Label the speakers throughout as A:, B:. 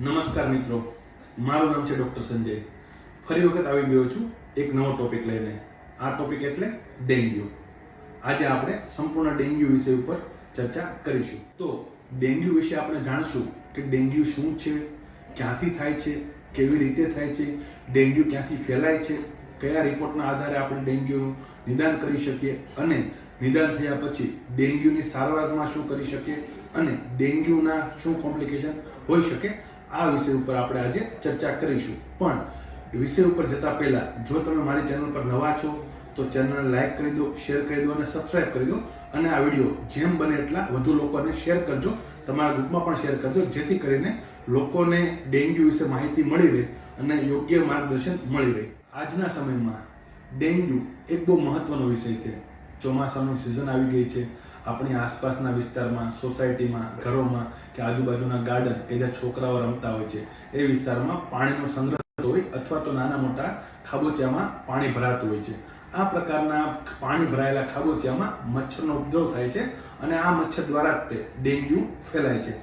A: નમસ્કાર મિત્રો. મારું નામ છે ડૉક્ટર સંજય. ફરી વખત આવી ગયો છું એક નવો ટોપિક લઈને. આ ટોપિક એટલે ડેન્ગ્યુ. આજે આપણે સંપૂર્ણ ડેન્ગ્યુ વિષય ઉપર ચર્ચા કરીશું. તો ડેન્ગ્યુ વિશે આપણે જાણશું કે ડેન્ગ્યુ શું છે, ક્યાંથી થાય છે, કેવી રીતે થાય છે, ડેન્ગ્યુ ક્યાંથી ફેલાય છે, કયા રિપોર્ટના આધારે આપણે ડેન્ગ્યુનું નિદાન કરી શકીએ અને નિદાન થયા પછી ડેન્ગ્યુની સારવારમાં શું કરી શકીએ અને ડેન્ગ્યુના શું કોમ્પ્લિકેશન હોઈ શકે આ વિષય ઉપર આપણે આજે ચર્ચા કરીશું. પણ વિષય ઉપર જતા પહેલા, જો તમે મારી ચેનલ પર નવા છો, તો ચેનલને લાઇક કરી દો, શેર કરી દો અને સબસ્ક્રાઇબ કરી દો. અને આ વીડિયો જેમ બને એટલા વધુ લોકોને શેર કરજો. તમારા ગ્રુપમાં પણ શેર કરજો, જેથી કરીને લોકોને ડેન્ગ્યુ વિશે માહિતી મળી રહે અને યોગ્ય માર્ગદર્શન મળી રહે. આજના સમયમાં ડેન્ગ્યુ એક બહુ મહત્વનો વિષય છે. ચોમાસાની સિઝન આવી ગઈ છે. આપણી આસપાસના વિસ્તારમાં, સોસાયટીમાં, ઘરોમાં કે આજુબાજુના ગાર્ડન કે જ્યાં છોકરાઓ રમતા હોય છે, એ વિસ્તારમાં પાણીનો સંગ્રહ હોય અથવા તો નાના મોટા ખાબોચિયામાં પાણી ભરાતું હોય છે. આ પ્રકારના પાણી ભરાયેલા ખાબોચિયામાં મચ્છરનો ઉપદ્રવ થાય છે અને આ મચ્છર દ્વારા જ તે ડેન્ગ્યુ ફેલાય છે.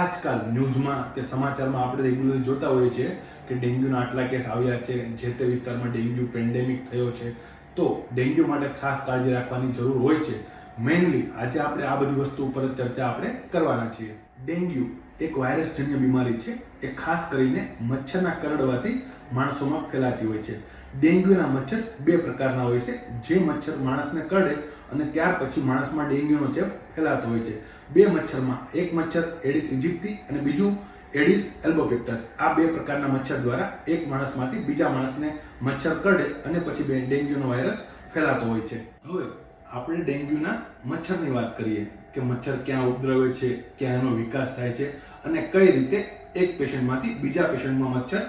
A: આજકાલ ન્યૂઝમાં કે સમાચારમાં આપણે રેગ્યુલર જોતા હોઈએ છીએ કે ડેન્ગ્યુના આટલા કેસ આવ્યા છે, જે તે વિસ્તારમાં ડેન્ગ્યુ પેન્ડેમિક થયો છે. તો ડેન્ગ્યુ માટે ખાસ કાળજી રાખવાની જરૂર હોય છે. મેઇનલી આજે આપણે આ બધી વસ્તુ ઉપર ચર્ચા આપણે કરવાના છીએ. ડેન્ગ્યુ એક વાયરસજન્ય બીમારી છે. એ ખાસ કરીને મચ્છરના કરડવાથી માણસોમાં ફેલાતી હોય છે. ડેન્ગ્યુના મચ્છર બે પ્રકારના હોય છે. જે મચ્છર માણસને કરડે અને ત્યાર પછી માણસમાં ડેન્ગ્યુનો ચેપ ફેલાતો હોય છે. બે મચ્છરમાં, એક મચ્છર એડિસ ઇજિપ્તી અને બીજું એડિસ એલ્બોપેક્ટર આ બે પ્રકારના મચ્છર દ્વારા એક માણસમાંથી બીજા માણસને મચ્છર કરડે અને પછી બે ડેન્ગ્યુનો વાયરસ ફેલાતો હોય છે. હવે આપણે ડેન્ગ્યુના મચ્છરની વાત કરીએ કે મચ્છર ક્યાં ઉપદ્રવે છે, ક્યાં એનો વિકાસ થાય છે અને કઈ રીતે એક પેશન્ટમાંથી બીજા પેશન્ટમાં મચ્છર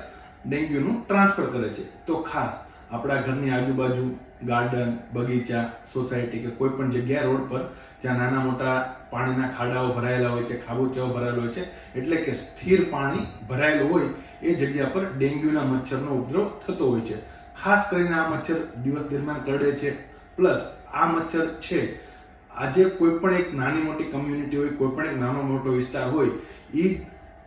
A: ડેન્ગ્યુનું ટ્રાન્સફર કરે છે. તો ખાસ આપણા ઘરની આજુબાજુ ગાર્ડન, બગીચા, સોસાયટી કે કોઈ પણ જગ્યાએ રોડ પર જ્યાં નાના મોટા પાણીના ખાડાઓ ભરાયેલા હોય છે, ખાબોચિયાઓ ભરાયેલો હોય છે, એટલે કે સ્થિર પાણી ભરાયેલું હોય, એ જગ્યા પર ડેન્ગ્યુના મચ્છરનો ઉપદ્રવ થતો હોય છે. ખાસ કરીને આ મચ્છર દિવસ દરમિયાન કરડે છે. પ્લસ આ મચ્છર છે. આજે કોઈ પણ એક નાની મોટી કમ્યુનિટી હોય, કોઈ પણ એક નાનો મોટો વિસ્તાર હોય એ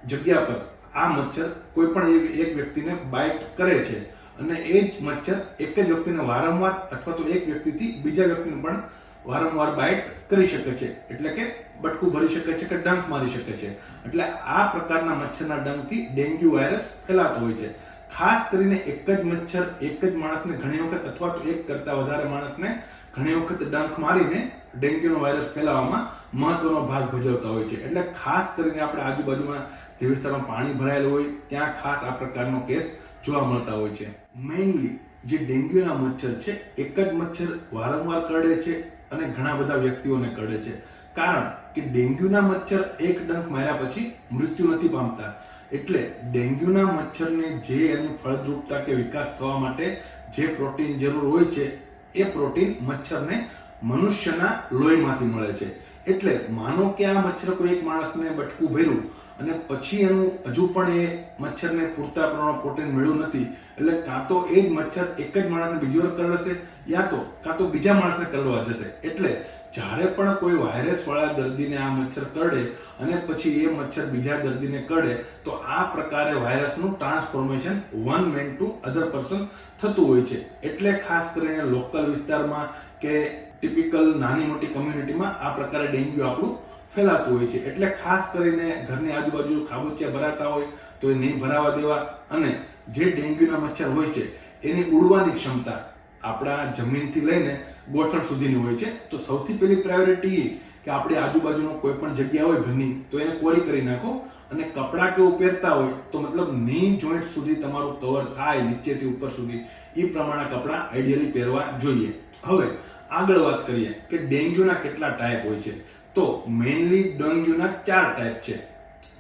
A: જગ્યા પર આ મચ્છર કોઈ પણ એક- એક વ્યક્તિને બાઇટ કરે છે. અને એ જ મચ્છર એક જ વ્યક્તિને વારંવાર અથવા તો એક વ્યક્તિથી બીજા વ્યક્તિને પણ વારંવાર બાઇટ કરી શકે છે. એટલે કે બટકું ભરી શકે છે કે ડંખ મારી શકે છે. એટલે આ પ્રકારના મચ્છરના ડંખથી ડેન્ગ્યુ વાયરસ ફેલાતો હોય છે. ખાસ કરીને એક જ મચ્છર, એક જ માણસને ઘણી વખત અથવા તો એક કરતાં વધારે માણસને ઘણી વખત ડંખ મારીને ડેન્ગ્યુનો વાયરસ ફેલાવવામાં મહત્વનો ભાગ ભજવતા હોય છે. એટલે ખાસ કરીને આપણે આજુબાજુમાં જે વિસ્તારમાં પાણી ભરાયેલું હોય, ત્યાં ખાસ આ પ્રકારનો કેસ જોવા મળતા હોય છે. મેઇનલી જે ડેન્ગ્યુના મચ્છર છે, એક જ મચ્છર વારંવાર કરડે છે અને ઘણા બધા વ્યક્તિઓને કરડે છે. કારણ કે ડેન્ગ્યુના મચ્છર એક ડંખ માર્યા પછી મૃત્યુ નથી પામતા. એટલે ડેન્ગ્યુના મચ્છરને જે એની ફળદ્રુપતા કે વિકાસ થવા માટે જે પ્રોટીન જરૂર હોય છે, એ પ્રોટીન મચ્છરને મનુષ્યના લોહીમાંથી મળે છે. એટલે માનો કે આ મચ્છર કોઈ એક માણસને બટકું ભર્યું અને પછી એનું હજુ પણ એ મચ્છરને પૂરતા પ્રમાણમાં પ્રોટીન મળ્યું નથી. એટલે કાં તો એ જ મચ્છર એક જ માણસને બીજી વાર કરડશે યા તો કાં તો બીજા માણસને કરડવા જશે. એટલે જ્યારે પણ કોઈ વાયરસવાળા દર્દીને આ મચ્છર કરડે અને પછી એ મચ્છર બીજા દર્દીને કરડે, તો આ પ્રકારે વાયરસનું transformation one man to other person થતું હોય છે. એટલે ખાસ કરીને લોકલ વિસ્તારમાં કે ટિપિકલ નાની મોટી કમ્યુનિટીમાં આ પ્રકારે ડેન્ગ્યુ આપણું ફેલાતું હોય છે. એટલે ખાસ કરીને ઘરની આજુબાજુ ખાબોચિયા ભરાતા હોય તો એ નહીં ભરાવા દેવા અને જે ડેન્ગ્યુના મચ્છર હોય છે, એની ઉડવાની ક્ષમતા આપણા જમીનથી લઈને ગોઠણ સુધીની હોય છે. તો સૌથી પહેલી પ્રાયોરિટી કે આપણી આજુબાજુનો કોઈ પણ જગ્યા હોય ઘરની, તો એને કોરી કરી નાખો અને કપડાં કે એવું પહેરતા હોય તો મતલબની જોઈન્ટ સુધી તમારું કવર થાય નીચેથી ઉપર સુધી. એ પ્રમાણે કપડાં આઈડિયલી પહેરવા જોઈએ. હવે આગળ વાત કરીએ કે ડેન્ગ્યુના કેટલા ટાઈપ હોય છે. તો મેઇનલી ડેન્ગ્યુના ચાર ટાઈપ છે.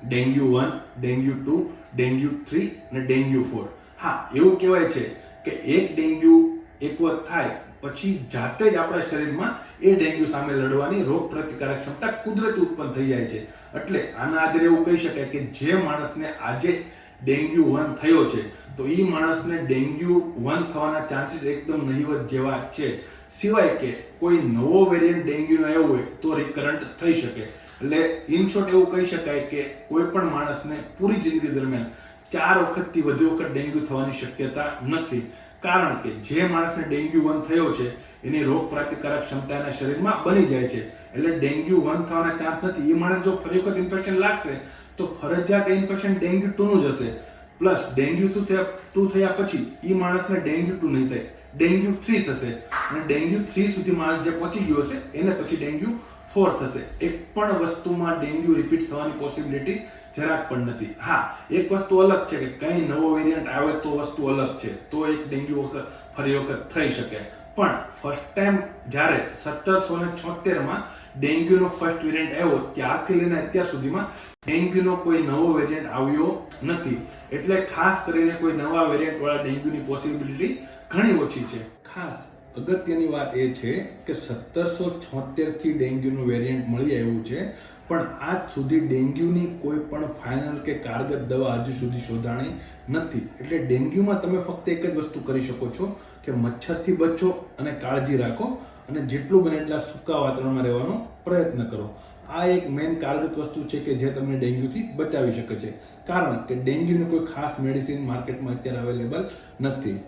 A: Dengue one, dengue two, dengue three અને ડેન્ગ્યુ ફોર. હા, એવું કહેવાય છે કે એક ડેન્ગ્યુ એક વખત થાય, પછી જાતે જ આપણા શરીરમાં એ ડેન્ગ્યુ સામે લડવાની રોગ પ્રતિકારક ક્ષમતા કુદરતી ઉત્પન્ન થઈ જાય છે. એટલે આના આધારે એવું કહી શકાય કે જે માણસને આજે ડેન્ગ્યુ વન થયો છે. તો એ માણસને ડેન્ગ્યુ વન થવાના ચાન્સીસ એકદમ નહિવત જેવા છે. સિવાય કે કોઈ નવો વેરિયન્ટ ડેન્ગ્યુનો આવ્યો હોય તો રિકરન્ટ થઈ શકે. એટલે ઇન શોર્ટ એવું કહી શકાય કે કોઈ પણ માણસને પૂરી જિંદગી દરમિયાન ચાર વખતથી વધુ વખત ડેન્ગ્યુ થવાની શક્યતા નથી. કારણ કે જે માણસને ડેન્ગ્યુ વન થયો છે, એની રોગ પ્રતિકારક ક્ષમતા એના શરીરમાં બની જાય છે. એટલે ડેન્ગ્યુ વન થવાના ચાન્સ નથી. એ માણસ જો ફરી વખત ઇન્ફેક્શન લાગશે તો ફરજિયાત ઇન્ફેક્શન ડેન્ગ્યુ ટુનું જ હશે. પ્લસ ડેન્ગ્યુ ટુ થયા ટુ થયા પછી એ માણસને ડેન્ગ્યુ ટુ નહીં થાય. ડેન્ગ્યુ થ્રી થશે. અને ડેન્ગ્યુ થ્રી સુધી માણસ જે પહોંચી ગયો હશે, એને પછી ડેન્ગ્યુ ફોર થશે. એક પણ વસ્તુમાં ડેન્ગ્યુ રિપીટ થવાની પોસિબિલિટી જરાક પણ નથી. હા, એક વસ્તુ અલગ છે કે કંઈ નવો વેરિયન્ટ આવે તો વસ્તુ અલગ છે. તો એક ડેન્ગ્યુ વખત ફરી વખત થઈ શકે. પણ ફર્સ્ટ ટાઈમ જ્યારે સત્તરસો ને છોતેરમાં ડેન્ગ્યુનો ફર્સ્ટ વેરિયન્ટ આવ્યો, ત્યારથી લઈને અત્યાર સુધીમાં ડેન્ગ્યુનો કોઈ નવો વેરિયન્ટ આવ્યો નથી. એટલે ખાસ કરીને કોઈ નવા વેરિયન્ટ વાળા ડેન્ગ્યુની પોસિબિલિટી ઘણી ઓછી છે. ખાસ અગત્યની વાત એ છે કે સત્તરસો છોતેરથી ડેન્ગ્યુનું વેરિયન્ટ મળી આવ્યું છે. પણ આજ સુધી ડેન્ગ્યુની કોઈ પણ ફાઇનલ કે કારગર દવા હજુ સુધી શોધાણી નથી. એટલે ડેન્ગ્યુમાં તમે ફક્ત એક જ વસ્તુ કરી શકો છો કે મચ્છરથી બચો અને કાળજી રાખો અને જેટલું બને એટલા સૂકા વાતાવરણમાં રહેવાનો પ્રયત્ન કરો. આ એક મેઇન કારગત વસ્તુ છે કે જે તમને ડેન્ગ્યુથી બચાવી શકે છે. કારણ કે ડેન્ગ્યુની કોઈ ખાસ મેડિસિન માર્કેટમાં અત્યારે અવેલેબલ નથી.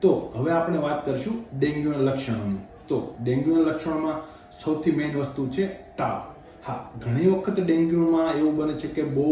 A: તો હવે આપણે વાત કરીશું ડેન્ગ્યુના લક્ષણોની. તો ડેન્ગ્યુના લક્ષણોમાં સૌથી મેઇન વસ્તુ છે તાવ. હા, ઘણી વખત ડેન્ગ્યુમાં એવું બને છે કે બહુ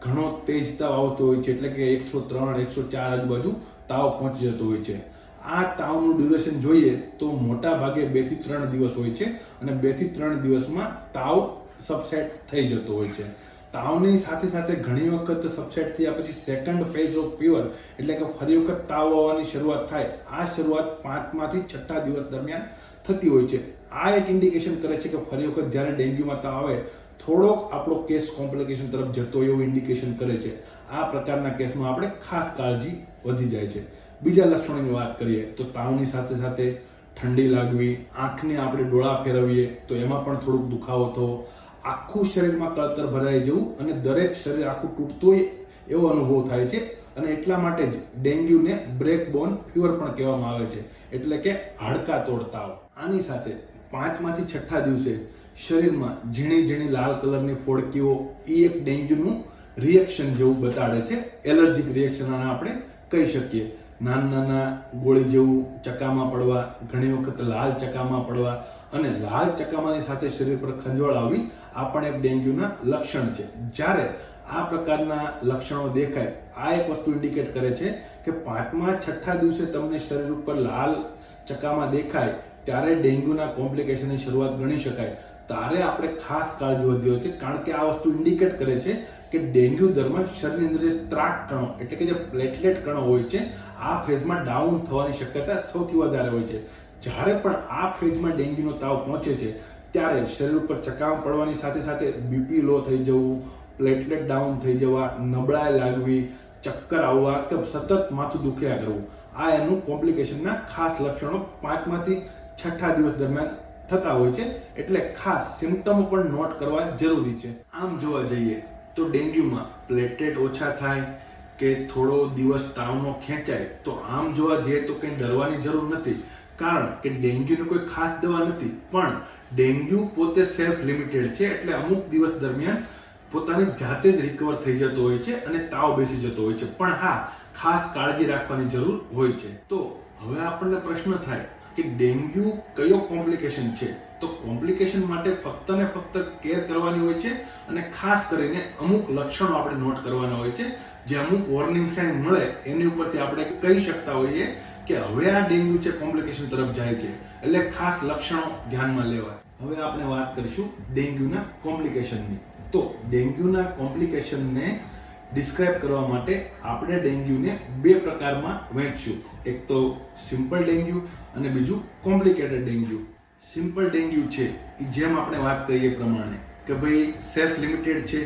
A: ઘણો તેજ તાવ આવતો હોય છે, એટલે કે એકસો ત્રણ, એકસો ચાર આજુબાજુ તાવ પહોંચી જતો હોય છે. આ તાવનું ડ્યુરેશન જોઈએ તો મોટા ભાગે બેથી ત્રણ દિવસ હોય છે અને બેથી ત્રણ દિવસમાં તાવ સબસેટ થઈ જતો હોય છે. તાવની સાથે સાથે ઘણી વખત સબસેટ થયા પછી સેકન્ડ ફેઝ ઓફ ફીવર એટલે કે ફરી વખત તાવ આવવાની શરૂઆત થાય, આ શરૂઆત પાંચમાંથી છઠ્ઠા દિવસ દરમિયાન થતી હોય છે. આ એક ઇન્ડિકેશન કરે છે કે ફરી વખત જ્યારે ડેન્ગ્યુમાં તાવ આવે, થોડોક આપણો કેસ કોમ્પ્લિકેશન તરફ જતો એવું ઇન્ડિકેશન કરે છે. આ પ્રકારના કેસમાં આપણે ખાસ કાળજી વધી જાય છે. બીજા લક્ષણોની વાત કરીએ તો તાવની સાથે સાથે ઠંડી લાગવી, આંખને આપણે ડોળા ફેરવીએ તો એમાં પણ થોડુંક દુખાવો થવો, આખું શરીરમાં કળતર ભરાઈ જવું અને દરેક શરીર આખું તૂટતું હોય એવો અનુભવ થાય છે અને એટલા માટે જ ડેન્ગ્યુને બ્રેક બોન ફીવર પણ કહેવામાં આવે છે. એટલે કે હાડકા તોડ તાવ આની સાથે પાંચમાંથી છઠ્ઠા દિવસે શરીરમાં ઝીણી ઝીણી લાલ કલરની ફોડકીઓ એ એક ડેન્ગ્યુનું રિએક્શન જેવું બતાડે છે. એલર્જીક રિએક્શન આને આપણે કહી શકીએ. નાના નાના ગોળી જેવું ચકામાં પડવા, ઘણી વખત લાલ ચકામાં પડવા અને લાલ ચકામાની સાથે શરીર પર ખંજવાળ આવવી આ પણ એક ડેન્ગ્યુના લક્ષણ છે. જ્યારે આ પ્રકારના લક્ષણો દેખાય આ એક વસ્તુ ઇન્ડિકેટ કરે છે કે પાંચમા છઠ્ઠા દિવસે તમને શરીર ઉપર લાલ ચકામાં દેખાય, ત્યારે ડેન્ગ્યુના કોમ્પ્લિકેશનની શરૂઆત ગણી શકાય. તારે આપણે ખાસ કાળજી વધી હોય છે, કારણ કે આ વસ્તુ ઇન્ડિકેટ કરે છે કે ડેન્ગ્યુ દરમિયાન શરીરની અંદર જે ત્રાક કણો, એટલે કે જે પ્લેટલેટ કણો હોય છે, આ ફેઝમાં ડાઉન થવાની શક્યતા સૌથી વધારે હોય છે. જ્યારે પણ આ ફેઝમાં ડેન્ગ્યુનો તાવ પહોંચે છે, ત્યારે શરીર ઉપર ચકામ પડવાની સાથે સાથે બીપી લો થઈ જવું પ્લેટલેટ ડાઉન થઈ જવા, નબળાઈ લાગવી ચક્કર આવવા કે સતત માથું દુખ્યા કરવું. આ એનું કોમ્પ્લિકેશનના ખાસ લક્ષણો પાંચમાંથી છઠ્ઠા દિવસ દરમિયાન થતા હોય છે. એટલે ખાસ સિમ્ટમો પણ નોટ કરવા જરૂરી છે. આમ જોવા જઈએ તો ડેન્ગ્યુમાં પ્લેટલેટ ઓછા થાય કે થોડો દિવસ તાવનો ખેંચાય, તો આમ જોવા જઈએ તો કંઈ ડરવાની જરૂર નથી. કારણ કે ડેન્ગ્યુની કોઈ ખાસ દવા નથી. પણ ડેન્ગ્યુ પોતે સેલ્ફ લિમિટેડ છે. એટલે અમુક દિવસ દરમિયાન પોતાની જાતે જ રિકવર થઈ જતો હોય છે અને તાવ બેસી જતો હોય છે. પણ હા, ખાસ કાળજી રાખવાની જરૂર હોય છે. તો હવે આપણને પ્રશ્ન થાય કે ડેન્ગ્યુ કયો કોમ્પ્લિકેશન છે? તો કોમ્પ્લિકેશન માટે ફક્ત ને ફક્ત કેર કરવાની હોય છે અને ખાસ કરીને અમુક લક્ષણો આપણે નોટ કરવાના હોય છે. જે અમુક વોર્નિંગ સાઇન મળે, એની ઉપરથી આપણે કહી શકતા હોઈએ કે હવે આ ડેન્ગ્યુ છે, કોમ્પ્લિકેશન તરફ જાય છે. એટલે ખાસ લક્ષણો ધ્યાનમાં લેવા. હવે આપણે વાત કરીશું ડેન્ગ્યુના કોમ્પ્લિકેશનની. તો ડેન્ગ્યુના કોમ્પ્લિકેશનને ડિસ્ક્રાઇબ કરવા માટે આપણે ડેન્ગ્યુને બે પ્રકારમાં વહેંચશું. એક તો સિમ્પલ ડેન્ગ્યુ અને બીજું કોમ્પ્લિકેટેડ ડેન્ગ્યુ. સિમ્પલ ડેન્ગ્યુ છે એ જેમ આપણે વાત કરીએ પ્રમાણે કે ભાઈ સેલ્ફ લિમિટેડ છે,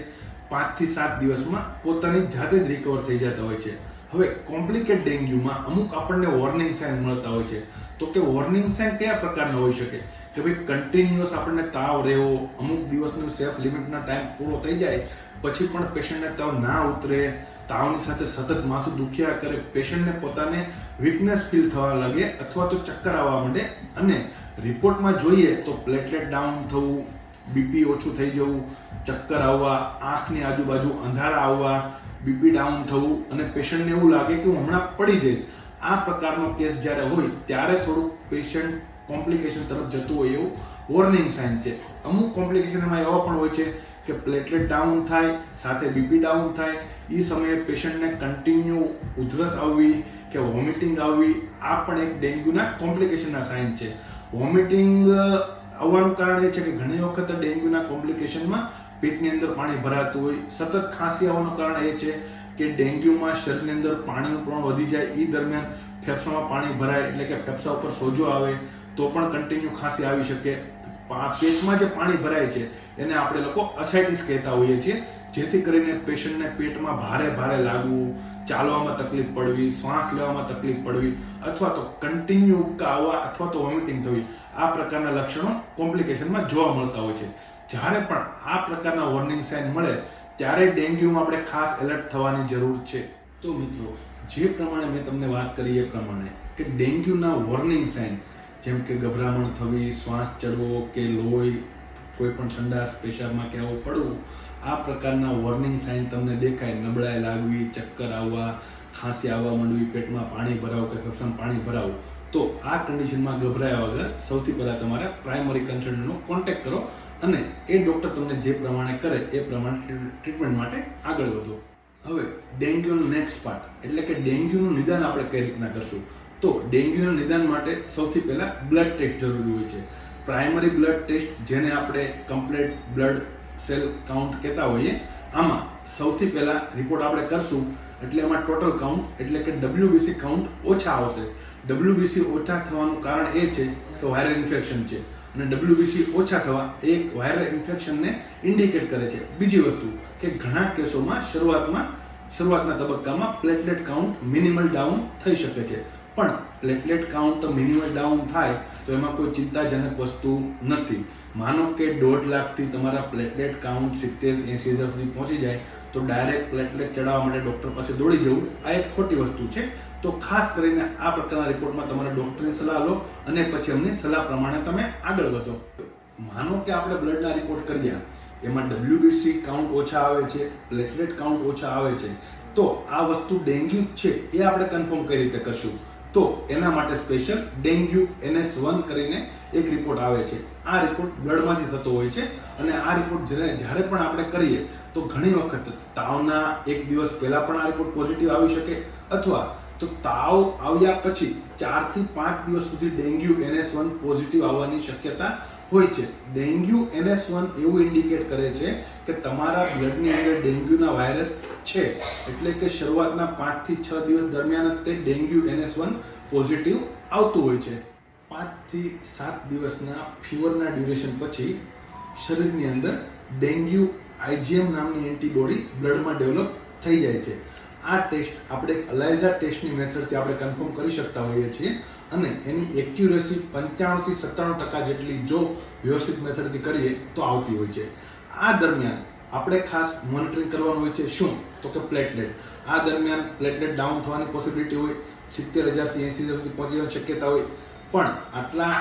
A: પાંચથી સાત દિવસમાં પોતાની જાતે જ રિકવર થઈ જતા હોય છે. હવે કોમ્પ્લિકેટ ડેન્ગ્યુમાં અમુક આપણને વોર્નિંગ સાઇન મળતા હોય છે. તો કે વોર્નિંગ સાઇન કયા પ્રકારના હોઈ શકે? કે ભાઈ કન્ટિન્યુઅસ આપણને તાવ રહેવો, અમુક દિવસનો સેફ લિમિટનો ટાઈમ પૂરો થઈ જાય, પછી પણ પેશન્ટને તાવ ના ઉતરે, તાવની સાથે સતત માથું દુખ્યા કરે પેશન્ટને પોતાને વીકનેસ ફીલ થવા લાગે અથવા તો ચક્કર આવવા માંડે. અને રિપોર્ટમાં જોઈએ તો પ્લેટલેટ ડાઉન થવું બીપી ઓછું થઈ જવું, ચક્કર આવવા, આંખની આજુબાજુ અંધારા આવવા બીપી ડાઉન થવું અને પેશન્ટને એવું લાગે કે હું હમણાં પડી જઈશ. આ પ્રકારનો કેસ જ્યારે હોય, ત્યારે થોડુંક પેશન્ટ કોમ્પ્લિકેશન તરફ જતું હોય એવું વોર્નિંગ સાઇન છે. અમુક કોમ્પ્લિકેશનમાં એવા પણ હોય છે કે પ્લેટલેટ ડાઉન થાય, સાથે બીપી ડાઉન થાય એ સમયે પેશન્ટને કન્ટિન્યુ ઉધરસ આવવી કે વોમિટિંગ આવવી, આ પણ એક ડેન્ગ્યુના કોમ્પ્લિકેશનના સાઇન છે. વોમિટિંગ આવવાનું કારણ એ છે કે ઘણી વખત ડેન્ગ્યુના કોમ્પ્લિકેશનમાં પેટની અંદર પાણી ભરાતું હોય. સતત ખાંસી આવવાનું કારણ એ છે કે ડેન્ગ્યુમાં શરીરની અંદર પાણીનું પ્રમાણ વધી જાય. એ દરમિયાન ફેફસામાં પાણી ભરાય એટલે કે ફેફસા ઉપર સોજો આવે તો પણ કન્ટિન્યુ ખાંસી આવી શકે. પેટમાં જે પાણી ભરાય છે એને આપણે લોકો અસાઇટિસ કહેતા હોઈએ છીએ. જેથી કરીને પેશન્ટને પેટમાં ભારે ભારે લાગવું, ચાલવામાં તકલીફ પડવી, શ્વાસ લેવામાં તકલીફ પડવી અથવા તો કન્ટિન્યુ ઉબકા આવવા અથવા તો વોમિટિંગ થવી, આ પ્રકારના લક્ષણો કોમ્પ્લિકેશનમાં જોવા મળતા હોય છે. જ્યારે પણ આ પ્રકારના વોર્નિંગ સાઇન મળે, ત્યારે ડેન્ગ્યુમાં આપણે ખાસ એલર્ટ થવાની જરૂર છે. તો મિત્રો, જે પ્રમાણે મેં તમને વાત કરી એ પ્રમાણે કે ડેન્ગ્યુના વોર્નિંગ સાઇન જેમ કે ગભરામણ થવી, શ્વાસ ચડવો કે લોહી, કોઈ પણ સંડાસ, પેશાબમાં કે પડવું આ પ્રકારના વોર્નિંગ સાઇન તમને દેખાય. નબળાઈ લાગવી, ચક્કર આવવા, ખાંસી આવવા માંડવી, પેટમાં પાણી ભરાવું કે ફેફસામાં પાણી ભરાવું. તો આ કન્ડિશનમાં ગભરાયા વગર સૌથી પહેલાં તમારે પ્રાઇમરી કન્સલ્ટન્ટનો કોન્ટેક્ટ કરો અને એ ડૉક્ટર તમને જે પ્રમાણે કરે એ પ્રમાણે ટ્રીટમેન્ટ માટે આગળ વધો. હવે ડેન્ગ્યુનો નેક્સ્ટ પાર્ટ એટલે કે ડેન્ગ્યુનું નિદાન આપણે કઈ રીતના કરશું? તો ડેન્ગ્યુના નિદાન માટે સૌથી પહેલાં બ્લડ ટેસ્ટ જરૂરી હોય છે. પ્રાઇમરી બ્લડ ટેસ્ટ જેને આપણે કમ્પ્લીટ બ્લડ સેલ કાઉન્ટ કહેતા હોઈએ, આમાં સૌથી પહેલાં રિપોર્ટ આપણે કરશું, એટલે એમાં ટોટલ કાઉન્ટ એટલે કે ડબ્લ્યુબીસી કાઉન્ટ ઓછા આવશે. ડબ્લ્યુબીસી ઓછા થવાનું કારણ એ છે કે વાયરલ ઇન્ફેક્શન છે. અને ડબ્લ્યુબીસી ઓછા થવા એ એક વાયરલ ઇન્ફેક્શનને ઇન્ડિકેટ કરે છે. બીજી વસ્તુ કે ઘણા કેસોમાં શરૂઆતમાં, શરૂઆતના તબક્કામાં પ્લેટલેટ કાઉન્ટ મિનિમલ ડાઉન થઈ શકે છે. પણ પ્લેટલેટ કાઉન્ટ મિનિમલ ડાઉન થાય, તો એમાં કોઈ ચિંતાજનક વસ્તુ નથી. માનો કે દોઢ લાખથી તમારા પ્લેટલેટ કાઉન્ટ સિત્તેર એંસી હજાર સુધી પહોંચી જાય, તો ડાયરેક્ટ પ્લેટલેટ ચડાવવા માટે ડૉક્ટર પાસે દોડી જવું, આ એક ખોટી વસ્તુ છે. તો ખાસ કરીને આ પ્રકારના રિપોર્ટમાં તમારે ડૉક્ટરની સલાહ લો, અને પછી એમની સલાહ પ્રમાણે તમે આગળ વધો. માનો કે આપણે બ્લડના રિપોર્ટ કર્યા, એમાં ડબ્લ્યુબીસી કાઉન્ટ ઓછા આવે છે પ્લેટલેટ કાઉન્ટ ઓછા આવે છે. તો આ વસ્તુ ડેન્ગ્યુ છે, એ આપણે કન્ફર્મ કઈ રીતે કરશું? તો એના માટે સ્પેશિયલ ડેન્ગ્યુ એનએસ વન કરીને એક રિપોર્ટ આવે છે. આ રિપોર્ટ બ્લડમાંથી થતો હોય છે અને આ રિપોર્ટ જ્યારે જ્યારે પણ આપણે કરીએ તો ઘણી વખત તાવના એક દિવસ પહેલાં પણ આ રિપોર્ટ પોઝિટિવ આવી શકે અથવા તો તાવ આવ્યા પછી ચારથી પાંચ દિવસ સુધી ડેન્ગ્યુ એનએસ વન પોઝિટિવ આવવાની શક્યતા હોય છે. ડેન્ગ્યુ એનએસ વન એવું ઇન્ડિકેટ કરે છે કે તમારા બ્લડની અંદર ડેન્ગ્યુના વાયરસ છે. એટલે કે શરૂઆતના પાંચથી છ દિવસ દરમિયાન તે ડેન્ગ્યુ એનએસ વન પોઝિટિવ આવતું હોય છે. પાંચથી સાત દિવસના ફીવરના ડ્યુરેશન પછી શરીરની અંદર ડેન્ગ્યુ આઈજીએમ નામની એન્ટીબોડી બ્લડમાં ડેવલપ થઈ જાય છે. આ ટેસ્ટ આપણે અલાયઝા ટેસ્ટની મેથડથી આપણે કન્ફર્મ કરી શકતા હોઈએ છીએ અને એની એક્યુરેસી પંચાણુંથી સત્તાણું ટકા જેટલી જો વ્યવસ્થિત મેથડથી કરીએ તો આવતી હોય છે. આ દરમિયાન આપણે ખાસ મોનિટરિંગ કરવાનું હોય છે શું? તો કે પ્લેટલેટ આ દરમિયાન પ્લેટલેટ ડાઉન થવાની પોસિબિલિટી હોય, સિત્તેર હજારથી એંસી હજાર સુધી પહોંચી જવાની શક્યતા હોય. પણ આટલા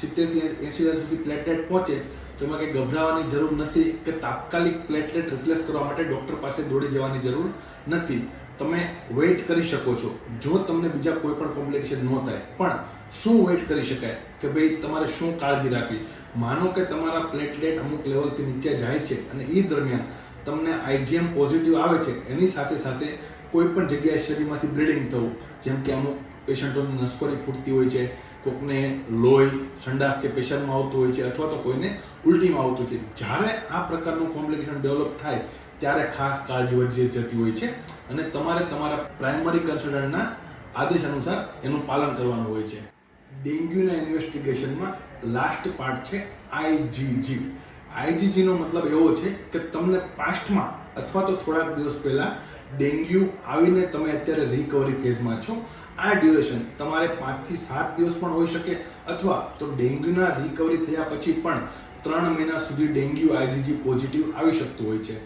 A: સિત્તેરથી એંસી હજાર સુધી પ્લેટલેટ પહોંચે, તો એમાં કંઈ ગભરાવાની જરૂર નથી કે તાત્કાલિક પ્લેટલેટ રિપ્લેસ કરવા માટે ડૉક્ટર પાસે દોડી જવાની જરૂર નથી. તમે વેઇટ કરી શકો છો. જો તમને બીજા કોઈ પણ કોમ્પ્લિકેશન ન થાય, પણ શું વેઇટ કરી શકાય? કે ભાઈ તમારે શું કાળજી રાખવી? માનો કે તમારા પ્લેટલેટ અમુક લેવલથી નીચે જાય છે અને એ દરમિયાન તમને આઈજીએમ પોઝિટિવ આવે છે, એની સાથે સાથે કોઈ પણ જગ્યાએ શરીરમાંથી બ્લીડિંગ થવું, જેમ કે અમુક પેશન્ટોની નસકોરી ફૂટતી હોય છે, કોકને લોહી, સંડાસ કે પેશન્ટમાં આવતું હોય છે, અથવા તો કોઈને ઉલટીમાં આવતું છે. જ્યારે આ પ્રકારનું કોમ્પ્લિકેશન ડેવલપ થાય, ત્યારે ખાસ કાળજી વધી જતી હોય છે અને તમારે તમારા પ્રાઇમરી કન્સલ્ટન્ટના આદેશ અનુસાર એનું પાલન કરવાનું હોય છે. ડેન્ગ્યુના ઇન્વેસ્ટિગેશનમાં લાસ્ટ પાર્ટ છે આઈજીજી આઈજીજીનો મતલબ એવો છે કે તમને પાસ્ટમાં અથવા તો થોડાક દિવસ પહેલા ડેન્ગ્યુ આવીને તમે અત્યારે રિકવરી ફેઝમાં છો. આ ડ્યુરેશન તમારે પાંચથી સાત દિવસ પણ હોઈ શકે અથવા તો ડેન્ગ્યુના રિકવરી થયા પછી પણ ત્રણ મહિના સુધી ડેન્ગ્યુ આઈજીજી પોઝિટિવ આવી શકતું હોય છે.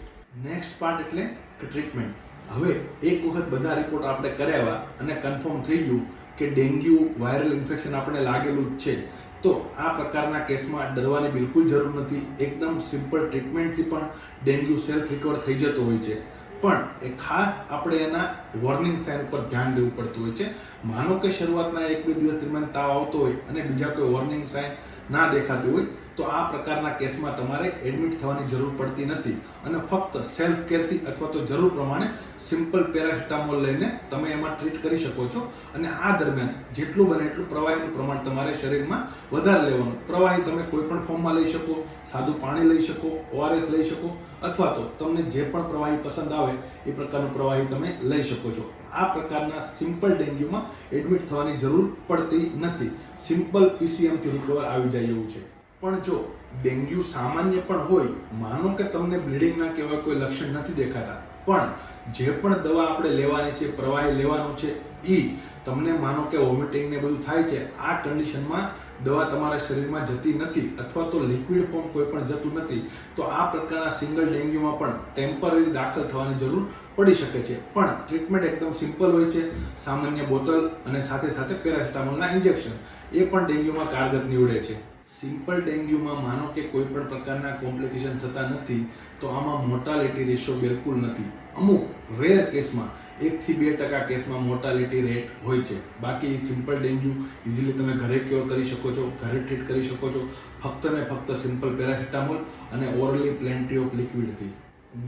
A: નેક્સ્ટ પાર્ટ એટલે ટ્રીટમેન્ટ હવે એક વખત બધા રિપોર્ટ આપણે કરાવ્યા અને કન્ફર્મ થઈ ગયું કે ડેન્ગ્યુ વાયરલ ઇન્ફેક્શન આપણે લાગેલું જ છે. તો આ પ્રકારના કેસમાં ડરવાની બિલકુલ જરૂર નથી. એકદમ સિમ્પલ ટ્રીટમેન્ટથી પણ ડેન્ગ્યુ સેલ્ફ રિકવર થઈ જતો હોય છે. પણ એ ખાસ આપણે એના વોર્નિંગ સાઇન ઉપર ધ્યાન દેવું પડતું હોય છે. માનો કે શરૂઆતના એક બે દિવસ દરમિયાન તાવ આવતો હોય અને બીજા કોઈ વોર્નિંગ સાઇન ના દેખાતી હોય, તો આ પ્રકારના કેસમાં તમારે એડમિટ થવાની જરૂર પડતી નથી. અને ફક્ત સેલ્ફ કેરથી અથવા તો જરૂર પ્રમાણે સિમ્પલ પેરાસિટામોલ લઈને તમે એમાં ટ્રીટ કરી શકો છો. અને આ દરમિયાન જેટલું બને એટલું પ્રવાહીનું પ્રમાણ તમારે શરીરમાં વધારે લેવાનું. પ્રવાહી તમે કોઈ પણ ફોર્મમાં લઈ શકો, સાદું પાણી લઈ શકો ઓઆરએસ લઈ શકો, અથવા તો તમને જે પણ પ્રવાહી પસંદ આવે, એ પ્રકારનું પ્રવાહી તમે લઈ શકો. છો. આ પ્રકારના સિમ્પલ ડેન્ગ્યુમાં એડમિટ થવાની જરૂર પડતી નથી. સિમ્પલ પીસીએમથી રિકવર આવી જાય એવું છે. પણ જો ડેન્ગ્યુ સામાન્ય પણ હોય, માનો કે તમને બ્લીડિંગના કેવા કોઈ લક્ષણ નથી દેખાતા. પણ જે પણ દવા આપણે લેવાની છે, પ્રવાહી લેવાનું છે એ તમને માનો કે વોમિટિંગ ને બધું થાય છે, આ કન્ડિશનમાં દવા તમારા શરીરમાં જતી નથી અથવા તો લિક્વિડ ફોર્મ કોઈ પણ જતું નથી, તો આ પ્રકારના સિંગલ ડેન્ગ્યુમાં પણ ટેમ્પરરી દાખલ થવાની જરૂર પડી શકે છે. પણ ટ્રીટમેન્ટ એકદમ સિમ્પલ હોય છે, સામાન્ય બોટલ અને સાથે સાથે પેરાસિટામોલના ઇન્જેક્શન એ પણ ડેન્ગ્યુમાં કારગર નીવડે છે. સિમ્પલ ડેન્ગ્યુમાં માનો કે કોઈ પણ પ્રકારના કોમ્પ્લિકેશન થતા નથી, તો આમાં મોર્ટાલિટી રેશિયો બિલકુલ નથી. અમુક રેર કેસમાં એકથી બે ટકા કેસમાં મોર્ટાલિટી રેટ હોય છે. બાકી સિમ્પલ ડેન્ગ્યુ ઇઝીલી તમે ઘરે ક્યોર કરી શકો છો, ઘરે ટ્રીટ કરી શકો છો, ફક્ત ને ફક્ત સિમ્પલ પેરાસિટામોલ અને ઓરલી પ્લેન્ટી ઓફ લિક્વિડથી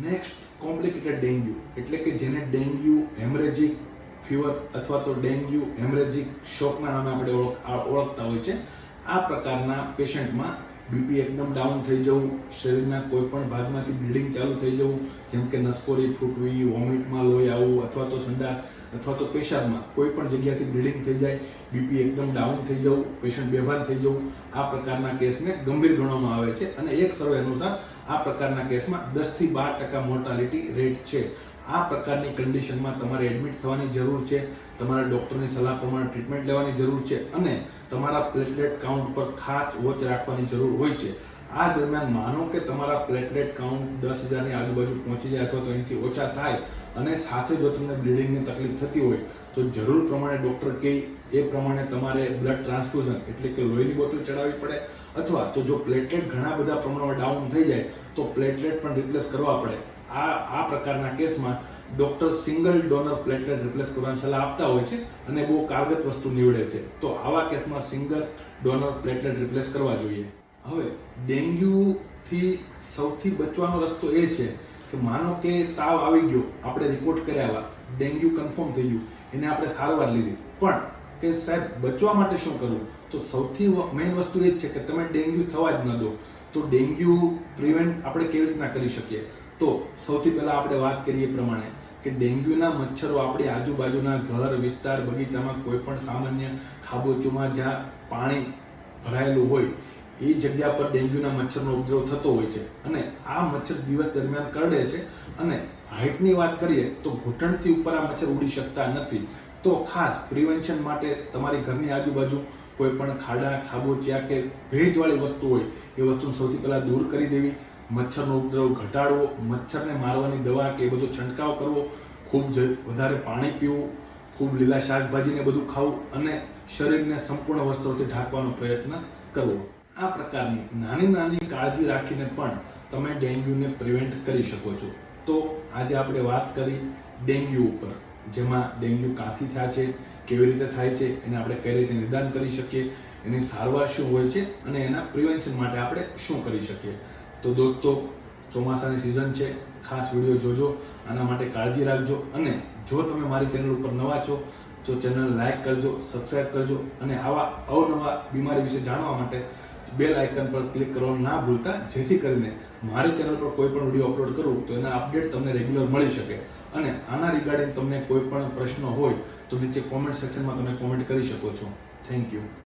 A: નેક્સ્ટ કોમ્પ્લિકેટેડ ડેન્ગ્યુ, એટલે કે જેને ડેન્ગ્યુ હેમરેજિક ફીવર અથવા તો ડેન્ગ્યુ હેમરેજિક શોકના નામે આપણે ઓળખ ઓળખતા હોય છે. આ પ્રકારના પેશન્ટમાં બીપી એકદમ ડાઉન થઈ જવું, શરીરના કોઈ પણ ભાગમાંથી બ્લીડિંગ ચાલુ થઈ જવું, જેમ કે નસકોરી, ફૂટવી, વોમિટમાં લોહી આવવું અથવા તો સંડાસ અથવા તો પેશાબમાં કોઈ પણ જગ્યાથી બ્લીડિંગ થઈ જાય બીપી એકદમ ડાઉન થઈ જવું, પેશન્ટ બેભાન થઈ જવું, આ પ્રકારના કેસને ગંભીર ગણવામાં આવે છે. અને એક સર્વે અનુસાર આ પ્રકારના કેસમાં દસથી બાર ટકા મોર્ટાલિટી રેટ છે. આ પ્રકારની કન્ડિશનમાં તમારે એડમિટ થવાની જરૂર છે, તમારે ડૉક્ટરની સલાહ પ્રમાણે ટ્રીટમેન્ટ લેવાની જરૂર છે અને તમારા પ્લેટલેટ કાઉન્ટ પર ખાસ વોચ રાખવાની જરૂર હોય છે. આ દરમિયાન માનો કે તમારા પ્લેટલેટ કાઉન્ટ દસ હજારની આજુબાજુ પહોંચી જાય અથવા તો એનાથી ઓછા થાય અને સાથે જો તમને બ્લીડિંગની તકલીફ થતી હોય, તો જરૂર પ્રમાણે ડૉક્ટર કહે એ પ્રમાણે તમારે બ્લડ ટ્રાન્સફ્યુઝન એટલે કે લોહીની બોટલ ચડાવવી પડે અથવા તો જો પ્લેટલેટ ઘણા બધા પ્રમાણમાં ડાઉન થઈ જાય, તો પ્લેટલેટ પણ રિપ્લેસ કરવા પડે. આ આ પ્રકારના કેસમાં doctor single donor platelet replace કરવાની સલાહ આપતા હોય છે અને બહુ કારગત વસ્તુ નીવડે છે. તો આવા કેસમાં સિંગલ ડોનર પ્લેટલેટ રિપ્લેસ કરવા જોઈએ. હવે ડેન્ગ્યુથી સૌથી બચવાનો રસ્તો એ છે કે માનો કે તાવ આવી ગયો, આપણે રિપોર્ટ કર્યા ડેન્ગ્યુ કન્ફર્મ થઈ ગયું, એને આપણે સારવાર લીધી. પણ કે સાહેબ, બચવા માટે શું કરવું? તો સૌથી મેઇન વસ્તુ એ જ છે કે તમે ડેન્ગ્યુ થવા જ ન દો. તો ડેન્ગ્યુ પ્રિવેન્ટ આપણે કેવી રીતના કરી શકીએ? તો સૌથી પહેલાં આપણે વાત કરીએ પ્રમાણે કે ડેન્ગ્યુના મચ્છરો આપણી આજુબાજુના ઘર, વિસ્તાર, બગીચામાં કોઈ પણ સામાન્ય ખાબોચીમાં જ્યાં પાણી ભરાયેલું હોય, એ જગ્યા પર ડેન્ગ્યુના મચ્છરનો ઉપદ્રવ થતો હોય છે. અને આ મચ્છર દિવસ દરમિયાન કરડે છે અને હાઇટની વાત કરીએ તો ઘૂંટણથી ઉપર આ મચ્છર ઉડી શકતા નથી. તો ખાસ પ્રિવેન્શન માટે તમારી ઘરની આજુબાજુ કોઈ પણ ખાડા, ખાબોચિયા કે ભેજવાળી વસ્તુ હોય, એ વસ્તુને સૌથી પહેલાં દૂર કરી દેવી. મચ્છરનો ઉપદ્રવ ઘટાડવો, મચ્છરને મારવાની દવા કે એ બધો છંટકાવ કરવો, ખૂબ જ વધારે પાણી પીવું, ખૂબ લીલા શાકભાજીને બધું ખાવું અને શરીરને સંપૂર્ણ વસ્ત્રોથી ઢાંકવાનો પ્રયત્ન કરવો. આ પ્રકારની નાની નાની કાળજી રાખીને પણ તમે ડેન્ગ્યુને પ્રિવેન્ટ કરી શકો છો. તો આજે આપણે વાત કરી ડેન્ગ્યુ ઉપર, જેમાં ડેન્ગ્યુ કાંથી થાય છે, કેવી રીતે થાય છે, એને આપણે કઈ રીતે નિદાન કરી શકીએ, એની સારવાર શું હોય છે અને એના પ્રિવેન્શન માટે આપણે શું કરી શકીએ. તો દોસ્તો, ચોમાસાની સિઝન છે. ખાસ વીડિયો જોજો, આના માટે કાળજી રાખજો અને જો તમે મારી ચેનલ ઉપર નવા છો, તો ચેનલ લાઇક કરજો સબસ્ક્રાઈબ કરજો અને આવા અવનવા બીમારી વિશે જાણવા માટે બેલ આઇકન પર ક્લિક કરવાનું ના ભૂલતા. જેથી કરીને મારી ચેનલ પર કોઈ પણ વીડિયો અપલોડ કરું, તો એના અપડેટ તમને રેગ્યુલર મળી શકે. અને આના રિગાર્ડિંગ તમને કોઈ પણ પ્રશ્ન હોય, તો નીચે કોમેન્ટ સેક્શનમાં તમે કોમેન્ટ કરી શકો છો. Thank you